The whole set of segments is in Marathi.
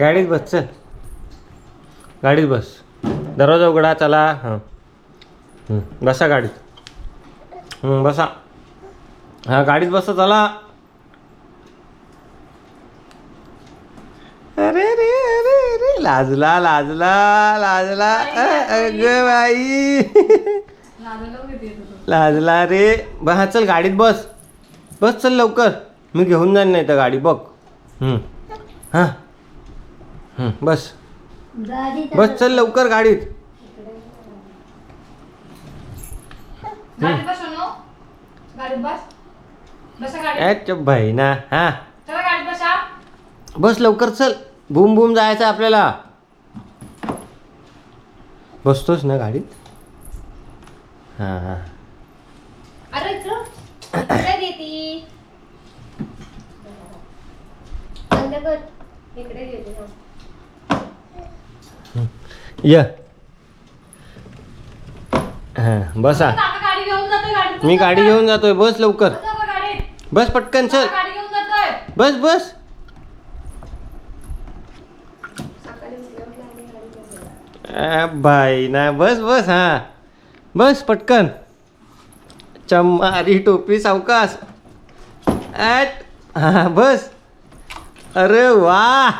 गाडीत बस चल. गाडीत बस. दरवाजा उघडा चला. हां. बसा गाडीत. बसा. हां गाडीत बसा चला. अरे रे अरे अरे. लाजला लाजला लाजला. अगं बाई. लाजला रे. बस हा चल गाडीत बस. बस चल लवकर. मी घेऊन जाईन नाही तर गाडी बघ. हं. हां बस. बस चल लवकर गाडीत. गाडीत बस सोनू. गाडीत बस. बसा गाडीत. ॲच भाई ना. हां. चला गाडीत बसा. बस लवकर चल. बूम बूम जायचं आपल्याला. बसतोस ना गाडीत? हां हां. अरे इकडं इकडे देती बंद कर. इकडे घेते हा. ये. हां बसा काका गाडी घेऊन जातोय मी गाडी घेऊन जातोय बस लवकर. बसा पटकन चल. गाडी घेऊन जातोय. बस बस. बाई ना बस बस हा. बस पटकन. चम्मारी टोपी सावकाश. ॲट हा बस. अरे वा.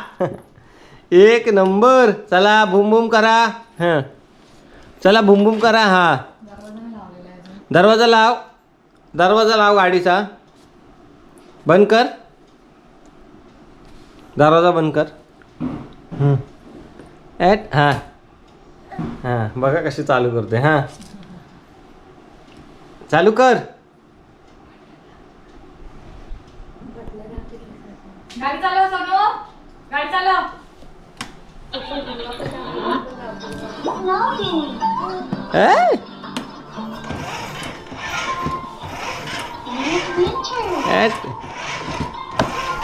एक नंबर. चला बुम बुम करा. हां. चला बुम बुम करा हा. दरवाजा लाव. दरवाजा लाव गाडीचा. बंद कर. दरवाजा बंद कर. ॲट हां. हां बघा कशी चालू करते हां. चालू कर. गाडी चालव गाडी चालव.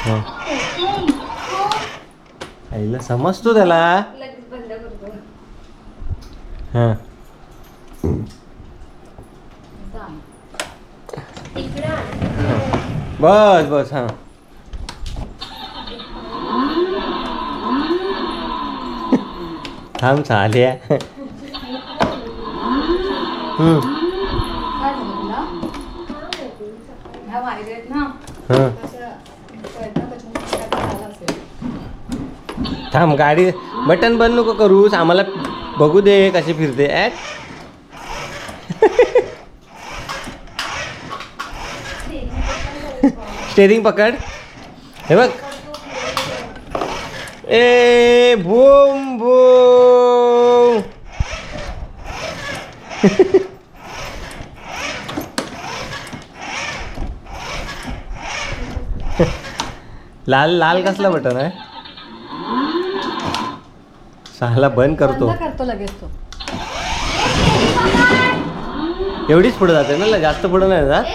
हां. आईला समजतो त्याला हां. बस बस हां थांब असेल थांब गाडी बटन बंद नको करूस आम्हाला बघू दे कशी फिरते. ॲट स्टेरिंग पकड. हे बघ. ए भूम भूम लाल लाल कसला बटन आहे? सहाला बंद करतो. बंद करतो लगेच तो. एवढीच पुढे जाते ना जास्त पुढे नाही जात.